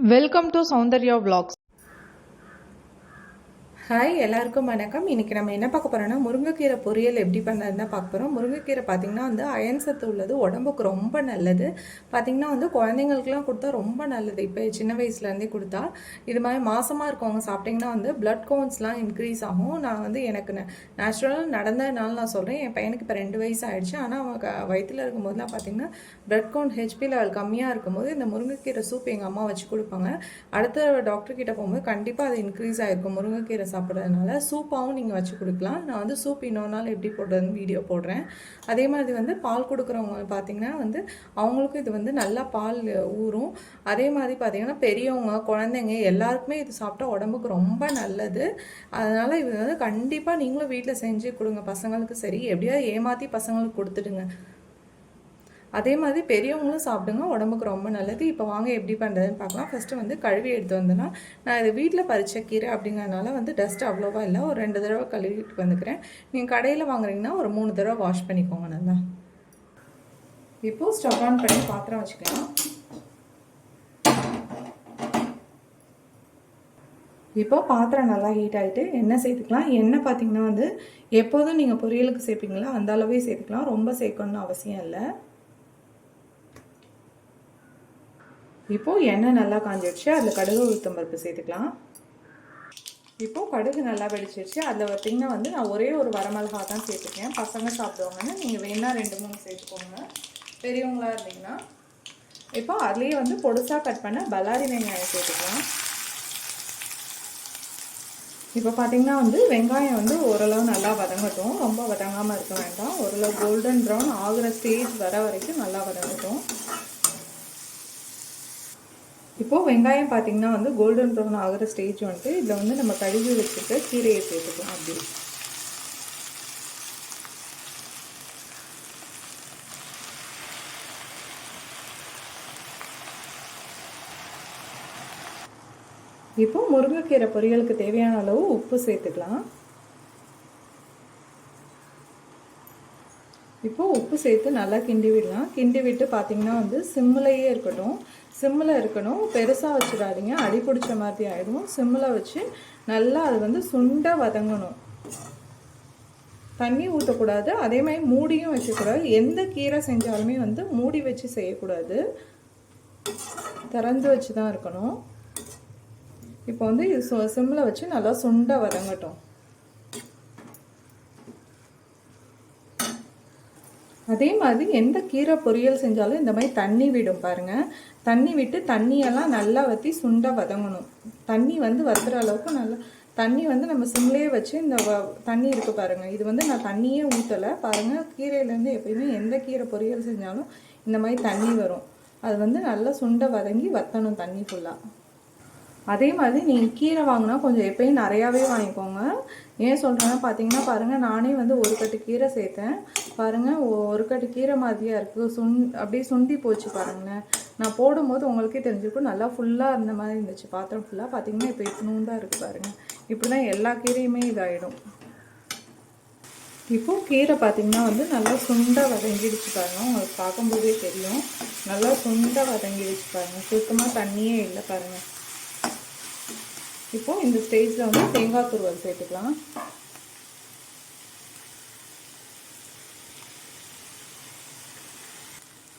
Welcome to Soundarya Vlogs. Hi எல்லாருக்கும் வணக்கம். இன்றைக்கி நம்ம என்ன பார்க்க போகிறோம்னா முருங்கைக்கீரை பொரியல் எப்படி பண்ணுறதுன்னு பார்க்க போகிறோம் முருங்கைக்கீரை பார்த்தீங்கன்னா வந்து அயன் சத்து உள்ளது உடம்புக்கு ரொம்ப நல்லது. பார்த்திங்கன்னா வந்து குழந்தைங்களுக்குலாம் கொடுத்தா ரொம்ப நல்லது. இப்போ சின்ன வயசுலேருந்தே கொடுத்தா இது மாதிரி மாசமாக இருக்கவங்க சாப்பிட்டிங்கன்னா வந்து பிளட் கோன்ஸ்லாம் இன்க்ரீஸ் ஆகும். நான் வந்து எனக்கு நேச்சுரலாக நடந்ததுனால நான் சொல்கிறேன் என் பையனுக்கு இப்போ ரெண்டு வயசு ஆகிடுச்சு ஆனால் அவன் வயிற்றில் இருக்கும்போதுலாம் பார்த்தீங்கன்னா பிளட் கவுண்ட் ஹெச்பி லெவல் கம்மியாக இருக்கும்போது இந்த முருங்கைக்கீரை சூப் எங்கள் அம்மா வச்சு கொடுப்பாங்க. அடுத்த டாக்டர் கிட்ட போகும்போது கண்டிப்பாக அது இன்க்ரீஸ் ஆகிருக்கும் முருங்கைக்கீரை சாப்பிட்றதுனால சூப்பாகவும் நீங்கள் வச்சு கொடுக்கலாம். நான் வந்து சூப் இன்னொரு நாள் எப்படி போடுறதுன்னு வீடியோ போடுறேன். அதே மாதிரி வந்து பால் கொடுக்குறவங்க பார்த்தீங்கன்னா வந்து அவங்களுக்கும் இது வந்து நல்லா பால் ஊறும். அதே மாதிரி பார்த்தீங்கன்னா பெரியவங்க குழந்தைங்க எல்லாருக்குமே இது சாப்பிட்டா உடம்புக்கு ரொம்ப நல்லது. அதனால் இது வந்து கண்டிப்பாக நீங்களும் வீட்டில் செஞ்சு கொடுங்க. பசங்களுக்கு சரி எப்படியாவது ஏமாற்றி பசங்களுக்கு கொடுத்துடுங்க. அதே மாதிரி பெரியவங்களும் சாப்பிடுங்க உடம்புக்கு ரொம்ப நல்லது. இப்போ வாங்க எப்படி பண்ணுறதுன்னு பார்க்கலாம். ஃபஸ்ட்டு வந்து கழுவி எடுத்து வந்தேன்னா நான் இது வீட்டில் பறிச்ச கீரை அப்படிங்கிறதுனால வந்து டஸ்ட் அவ்வளோவா இல்லை. ஒரு ரெண்டு தடவை கழுவிட்டு வந்துக்கிறேன். நீங்கள் கடையில் வாங்குறீங்கன்னா ஒரு மூணு தடவை வாஷ் பண்ணிக்கோங்க நல்லா இப்போது ஸ்டவ் ஆன் பண்ணி பாத்திரம் வச்சுக்கலாம். இப்போ பாத்திரம் நல்லா ஹீட் ஆகிட்டு எண்ணெய் சேர்த்துக்கலாம். எண்ணெய் பார்த்தீங்கன்னா வந்து எப்போதும் நீங்கள் பொரியலுக்கு சேர்ப்பீங்களா? அந்த அளவே சேர்த்துக்கலாம். ரொம்ப சேர்க்கணும்னு அவசியம் இல்லை. இப்போது எண்ணெய் நல்லா காஞ்சிடுச்சு அதில் கடுகு உளுத்தம் பருப்பு சேர்த்துக்கலாம். இப்போது கடுகு நல்லா வெடிச்சிருச்சு அதில் பார்த்திங்கன்னா வந்து நான் ஒரே ஒரு வரமிளகா தான் சேர்த்துக்கேன். பசங்க சாப்பிடுவாங்கன்னு நீங்கள் வேணால் ரெண்டு மூணு சேர்த்துக்கோங்க. பெரியவங்களா இருந்தீங்கன்னா இப்போ அதுலேயே வந்து பொடுசாக கட் பண்ண பல்லாரி வெங்காயம் சேர்த்துக்கலாம். இப்போ பார்த்தீங்கன்னா வந்து வெங்காயம் வந்து ஓரளவு நல்லா வதங்கட்டும். ரொம்ப வதங்காமல் இருக்க வேண்டாம். ஓரளவு கோல்டன் ப்ரௌன் ஆகுற ஸ்டேஜ் வர வரைக்கும் நல்லா வதங்கட்டும். இப்போது வெங்காயம் பார்த்தீங்கன்னா வந்து கோல்டன் ப்ரௌன் ஆகிற ஸ்டேஜ் வந்துட்டு இதில் வந்து நம்ம கழுவி வச்சுட்டு கீரையை சேர்த்துக்கலாம் அப்படி. இப்போ முருங்கைக்கீரை பொரியலுக்கு தேவையான அளவு உப்பு சேர்த்துக்கலாம். இப்போ உப்பு சேர்த்து நல்லா கிண்டி விடலாம். கிண்டி விட்டு பார்த்தீங்கன்னா வந்து சிம்மிலையே இருக்கட்டும். சிம்மில் இருக்கணும். பெருசாக வச்சிடாதீங்க. அடி பிடிச்ச மாதிரி ஆகிடும் சிம்மில் வச்சு நல்லா அது வந்து சுண்ட வதங்கணும். தண்ணி ஊற்றக்கூடாது அதே மாதிரி மூடியும் வைக்கக்கூடாது எந்த கீரை செஞ்சாலுமே வந்து மூடி வச்சு செய்யக்கூடாது. திறந்து வச்சு தான் இருக்கணும். இப்போ வந்து இது சிம்மில் வச்சு நல்லா சுண்ட வதங்கட்டும். அதே மாதிரி எந்த கீரை பொரியல் செஞ்சாலும் இந்த மாதிரி தண்ணி விடும் பாருங்க. தண்ணி விட்டு தண்ணியெல்லாம் நல்லா வற்றி சுண்ட வதங்கணும். தண்ணி வந்து வத்துற அளவுக்கு நல்லா தண்ணி வந்து நம்ம சிம்லேயே வச்சு இந்த வ- தண்ணி இருக்கு பாருங்க. இது வந்து நான் தண்ணியே ஊற்றலை பாருங்க கீரையிலேருந்து எப்பயுமே எந்த கீரை பொரியல் செஞ்சாலும் இந்த மாதிரி தண்ணி வரும். அது வந்து நல்லா சுண்ட வதங்கி வத்தணும் தண்ணி ஃபுல்லாக அதே மாதிரி நீங்கள் கீரை வாங்கினா கொஞ்சம் எப்பயும் நிறையாவே வாங்கிக்கோங்க. ஏன் சொல்கிறேன்னா பார்த்தீங்கன்னா பாருங்கள் நானே வந்து ஒரு கட்டு கீரை சேர்த்தேன். பாருங்கள் ஒரு கட்டு கீரை மாதிரியாக இருக்குது சுண் அப்படியே சுண்டி போச்சு பாருங்களேன். நான் போடும்போது உங்களுக்கே தெரிஞ்சிருக்கும். நல்லா ஃபுல்லாக இருந்த மாதிரி இருந்துச்சு. பாத்திரம் ஃபுல்லாக பார்த்தீங்கன்னா இப்போ இத்தினூண்டாக இருக்குது பாருங்கள் இப்படி தான் எல்லா கீரையுமே இதாகிடும் இப்போ கீரை பார்த்தீங்கன்னா வந்து நல்லா சுண்டை வதங்கிடுச்சு பாருங்க. உங்களுக்கு பார்க்கும்போதே தெரியும். நல்லா சுண்டை வதங்கிடுச்சு பாருங்க. சுத்தமாக தண்ணியே இல்லை பாருங்கள் இப்போ இந்த ஸ்டேஜில் வந்து தேங்காய் துருவல் சேர்த்துக்கலாம்.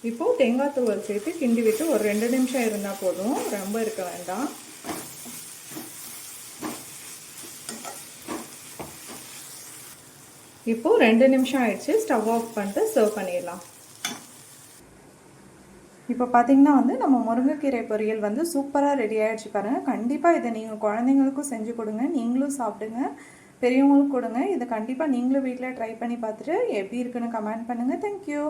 இப்போ தேங்காய் துருவல் சேர்த்து கிண்டி விட்டு ஒரு ரெண்டு நிமிஷம் இருந்தால் போதும். ரொம்ப இருக்க வேண்டாம். இப்போ ரெண்டு நிமிஷம் ஆயிடுச்சு. ஸ்டவ் ஆஃப் பண்ணிட்டு சர்வ் பண்ணிடலாம். இப்போ பார்த்தீங்கன்னா வந்து நம்ம முருங்கைக்கீரை பொரியல் வந்து சூப்பராக ரெடி ஆகிடுச்சு பாருங்கள் கண்டிப்பாக இதை நீங்கள் குழந்தைங்களுக்கும் செஞ்சு கொடுங்க. நீங்களும் சாப்பிடுங்க. பெரியவங்களுக்கும் கொடுங்க. இதை கண்டிப்பாக நீங்களும் வீட்டில் ட்ரை பண்ணி பார்த்துட்டு எப்படி இருக்குன்னு கமெண்ட் பண்ணுங்கள் தேங்க்யூ